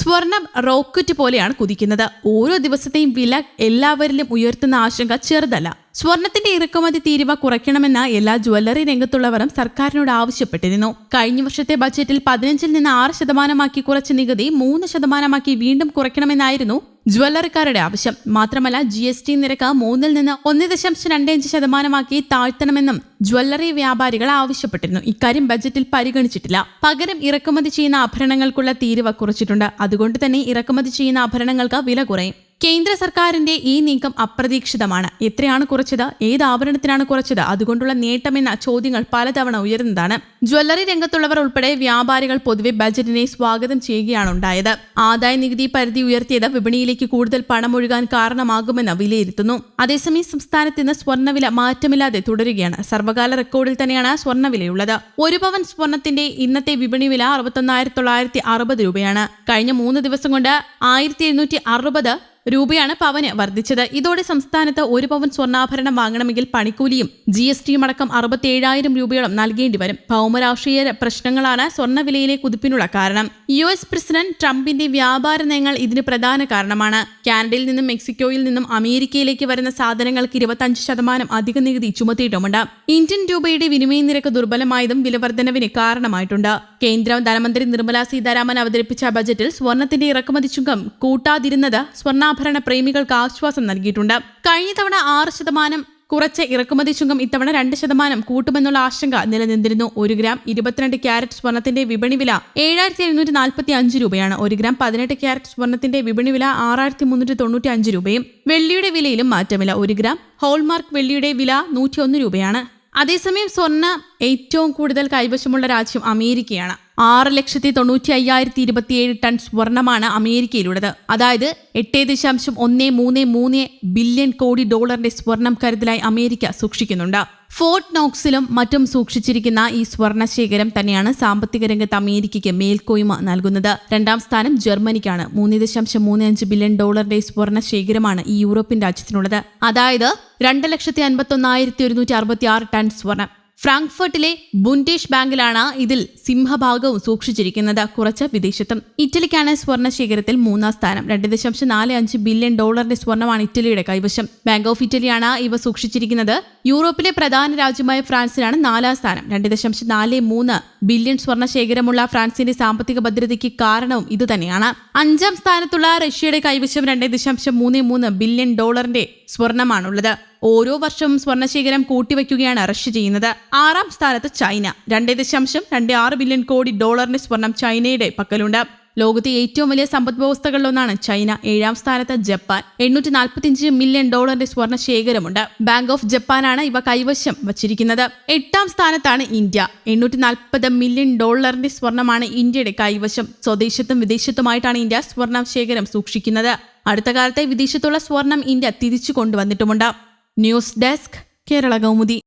സ്വർണം റോക്കറ്റ് പോലെയാണ് കുതിക്കുന്നത്. ഓരോ ദിവസത്തെയും വില എല്ലാവരിലും ഉയർത്തുന്ന ആശങ്ക ചെറുതല്ല. സ്വർണത്തിന്റെ ഇറക്കുമതി തീരുവ കുറയ്ക്കണമെന്ന് എല്ലാ ജ്വല്ലറി രംഗത്തുള്ളവരും സർക്കാരിനോട് ആവശ്യപ്പെട്ടിരുന്നു. കഴിഞ്ഞ വർഷത്തെ ബജറ്റിൽ പതിനഞ്ചിൽ നിന്ന് ആറ് ശതമാനമാക്കി കുറച്ച നികുതി മൂന്ന് ശതമാനമാക്കി വീണ്ടും കുറയ്ക്കണമെന്നായിരുന്നു ജ്വല്ലറിക്കാരുടെ ആവശ്യം. മാത്രമല്ല ജി എസ് ടി നിരക്ക് മൂന്നിൽ നിന്ന് ഒന്ന് ദശാംശം രണ്ട് അഞ്ച് ശതമാനമാക്കി താഴ്ത്തണമെന്നും ജ്വല്ലറി വ്യാപാരികൾ ആവശ്യപ്പെട്ടിരുന്നു. ഇക്കാര്യം ബജറ്റിൽ പരിഗണിച്ചിട്ടില്ല. പകരം ഇറക്കുമതി ചെയ്യുന്ന ആഭരണങ്ങൾക്കുള്ള തീരുവ കുറച്ചിട്ടുണ്ട്. അതുകൊണ്ട് തന്നെ ഇറക്കുമതി ചെയ്യുന്ന ആഭരണങ്ങൾക്ക് വില കുറയും. കേന്ദ്ര സർക്കാരിന്റെ ഈ നീക്കം അപ്രതീക്ഷിതമാണ്. എത്രയാണ് കുറച്ചത്? ഏത് ആഭരണത്തിനാണ് കുറച്ചത്? അതുകൊണ്ടുള്ള നേട്ടമെന്ന ചോദ്യങ്ങൾ പലതവണ ഉയരുന്നതാണ്. ജ്വല്ലറി രംഗത്തുള്ളവർ ഉൾപ്പെടെ വ്യാപാരികൾ പൊതുവെ ബജറ്റിനെ സ്വാഗതം ചെയ്യുകയാണ് ഉണ്ടായത്. ആദായ നികുതി പരിധി ഉയർത്തിയത് വിപണിയിലേക്ക് കൂടുതൽ പണമൊഴുകാൻ കാരണമാകുമെന്ന് വിലയിരുത്തുന്നു. അതേസമയം സംസ്ഥാനത്ത് ഇന്ന് സ്വർണവില മാറ്റമില്ലാതെ തുടരുകയാണ്. സർവകാല റെക്കോർഡിൽ തന്നെയാണ് സ്വർണവിലയുള്ളത്. ഒരു പവൻ സ്വർണത്തിന്റെ ഇന്നത്തെ വിപണി വില അറുപത്തൊന്നായിരത്തി തൊള്ളായിരത്തി അറുപത് രൂപയാണ്. കഴിഞ്ഞ മൂന്ന് ദിവസം കൊണ്ട് ആയിരത്തി എഴുന്നൂറ്റി അറുപത് രൂപയാണ് പവന് വർദ്ധിച്ചത്. ഇതോടെ സംസ്ഥാനത്ത് ഒരു പവൻ സ്വർണാഭരണം വാങ്ങണമെങ്കിൽ പണിക്കൂലിയും ജി എസ് ടിയും അടക്കം അറുപത്തി ഏഴായിരം രൂപയോളം നൽകേണ്ടി വരും. ഭൗമരാഷ്ട്രീയ പ്രശ്നങ്ങളാണ് സ്വർണവിലയിലെ കുതിപ്പിനുള്ള കാരണം. യു എസ് പ്രസിഡന്റ് ട്രംപിന്റെ വ്യാപാര നയങ്ങൾ ഇതിന് പ്രധാന കാരണമാണ്. കാനഡയിൽ നിന്നും മെക്സിക്കോയിൽ നിന്നും അമേരിക്കയിലേക്ക് വരുന്ന സാധനങ്ങൾക്ക് ഇരുപത്തഞ്ച് ശതമാനം അധിക നികുതി ചുമത്തിയിട്ടുമുണ്ട്. ഇന്ത്യൻ രൂപയുടെ വിനിമയ നിരക്ക് ദുർബലമായതും വിലവർദ്ധനവിന് കാരണമായിട്ടുണ്ട്. കേന്ദ്ര ധനമന്ത്രി നിർമ്മല സീതാരാമൻ അവതരിപ്പിച്ച ബജറ്റിൽ സ്വർണത്തിന്റെ ഇറക്കുമതി ചുങ്കം കൂട്ടാതിരുന്നത് സ്വർണാഭരണ പ്രേമികൾക്ക് ആശ്വാസം നൽകിയിട്ടുണ്ട്. കഴിഞ്ഞ തവണ ആറ് ശതമാനം കുറച്ച് ഇറക്കുമതി ചുങ്കം ഇത്തവണ രണ്ട് ശതമാനം കൂട്ടുമെന്നുള്ള ആശങ്ക നിലനിന്നിരുന്നു. ഒരു ഗ്രാം ഇരുപത്തിരണ്ട് ക്യാരറ്റ് സ്വർണത്തിന്റെ വിപണി വില ഏഴായിരത്തി എഴുന്നൂറ്റി നാൽപ്പത്തി അഞ്ച് രൂപയാണ്. ഒരു ഗ്രാം പതിനെട്ട് ക്യാരറ്റ് സ്വർണത്തിന്റെ വിപണി വില ആറായിരത്തി മുന്നൂറ്റി തൊണ്ണൂറ്റി അഞ്ച് രൂപയും വെള്ളിയുടെ വിലയിലും മാറ്റമില്ല. ഒരു ഗ്രാം ഹോൾമാർക്ക് വെള്ളിയുടെ വില നൂറ്റി ഒന്ന് രൂപയാണ്. അതേസമയം സ്വർണ ഏറ്റവും കൂടുതൽ കൈവശമുള്ള രാജ്യം അമേരിക്കയാണ്. ആറ് ലക്ഷത്തി തൊണ്ണൂറ്റി അയ്യായിരത്തി ഇരുപത്തിയേഴ് ടൺ സ്വർണമാണ് അമേരിക്കയിലുള്ളത്. അതായത് എട്ട് ദശാംശം ഒന്ന് മൂന്ന് മൂന്ന് ബില്യൺ കോടി ഡോളറിന്റെ സ്വർണം കരുതലായി അമേരിക്ക സൂക്ഷിക്കുന്നുണ്ട്. ഫോർട്ട് നോക്സിലും മറ്റും സൂക്ഷിച്ചിരിക്കുന്ന ഈ സ്വർണ ശേഖരം തന്നെയാണ് സാമ്പത്തിക രംഗത്ത് അമേരിക്കയ്ക്ക് മേൽക്കോയ്മ നൽകുന്നത്. രണ്ടാം സ്ഥാനം ജർമ്മനിക്കാണ്. മൂന്ന് ദശാംശം മൂന്ന് അഞ്ച് ബില്യൺ ഡോളറിന്റെ സ്വർണ ശേഖരമാണ് ഈ യൂറോപ്യൻ രാജ്യത്തിനുള്ളത്. അതായത് രണ്ട് ലക്ഷത്തി അൻപത്തി ഒന്നായിരത്തി ഒരുന്നൂറ്റി അറുപത്തി ആറ് ടൺ സ്വർണം. ഫ്രാങ്ക്ഫർട്ടിലെ ബുൻഡേഷ് ബാങ്കിലാണ് ഇതിൽ സിംഹഭാഗവും സൂക്ഷിച്ചിരിക്കുന്നത്. കുറച്ച് വിദേശത്തും. ഇറ്റലിക്കാണ് സ്വർണ ശേഖരത്തിൽ മൂന്നാം സ്ഥാനം. രണ്ട് ദശാംശം നാല് അഞ്ച് ബില്യൺ ഡോളറിന്റെ സ്വർണമാണ് ഇറ്റലിയുടെ കൈവശം. ബാങ്ക് ഓഫ് ഇറ്റലിയാണ് ഇവ സൂക്ഷിച്ചിരിക്കുന്നത്. യൂറോപ്പിലെ പ്രധാന രാജ്യമായ ഫ്രാൻസിനാണ് നാലാം സ്ഥാനം. രണ്ട് ദശാംശം നാല് മൂന്ന് ബില്യൺ സ്വർണ ശേഖരമുള്ള ഫ്രാൻസിന്റെ സാമ്പത്തിക ഭദ്രതയ്ക്ക് കാരണവും ഇതുതന്നെയാണ്. അഞ്ചാം സ്ഥാനത്തുള്ള റഷ്യയുടെ കൈവശം രണ്ട് ദശാംശം മൂന്ന് മൂന്ന് ബില്യൺ ഡോളറിന്റെ സ്വർണമാണുള്ളത്. ഓരോ വർഷവും സ്വർണശേഖരം കൂട്ടിവയ്ക്കുകയാണ് റഷ്യ ചെയ്യുന്നത്. ആറാം സ്ഥാനത്ത് ചൈന. രണ്ട് ദശാംശം രണ്ട് ആറ് ബില്യൺ കോടി ഡോളറിന്റെ സ്വർണം ചൈനയുടെ പക്കലുണ്ട്. ലോകത്തെ ഏറ്റവും വലിയ സമ്പദ് വ്യവസ്ഥകളിലൊന്നാണ് ചൈന. ഏഴാം സ്ഥാനത്ത് ജപ്പാൻ. എണ്ണൂറ്റി നാൽപ്പത്തിയഞ്ച് മില്യൺ ഡോളറിന്റെ സ്വർണ ശേഖരമുണ്ട്. ബാങ്ക് ഓഫ് ജപ്പാനാണ് ഇവ കൈവശം വച്ചിരിക്കുന്നത്. എട്ടാം സ്ഥാനത്താണ് ഇന്ത്യ. എണ്ണൂറ്റി നാൽപ്പത് മില്യൺ ഡോളറിന്റെ സ്വർണമാണ് ഇന്ത്യയുടെ കൈവശം. സ്വദേശത്തും വിദേശത്തുമായിട്ടാണ് ഇന്ത്യ സ്വർണ ശേഖരം സൂക്ഷിക്കുന്നത്. അടുത്ത കാലത്തെ വിദേശത്തുള്ള സ്വർണം ഇന്ത്യ തിരിച്ചു കൊണ്ടുവന്നിട്ടുമുണ്ട്. News desk Kerala Kaumudi.